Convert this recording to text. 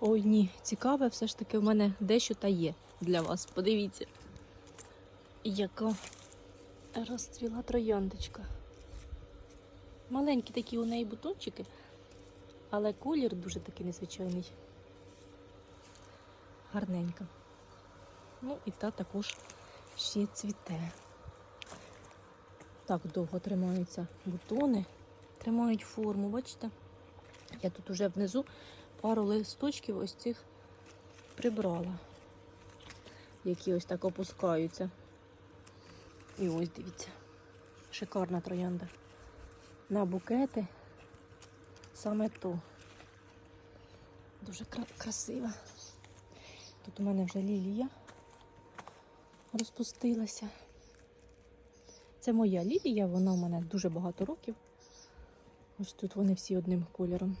Ой, ні, цікаве, все ж таки в мене дещо та є для вас. Подивіться. Яка розцвіла трояндочка. Маленькі такі у неї бутончики, але колір дуже такий незвичайний. Гарненька. Ну і та також ще цвіте. Так довго тримаються бутони, тримають форму, бачите? Я тут уже внизу пару листочків ось цих прибрала, які ось так опускаються. І ось дивіться, шикарна троянда. На букети саме то. Дуже красива. Тут у мене вже лілія розпустилася. Це моя лілія, вона у мене дуже багато років. Ось тут вони всі одним кольором.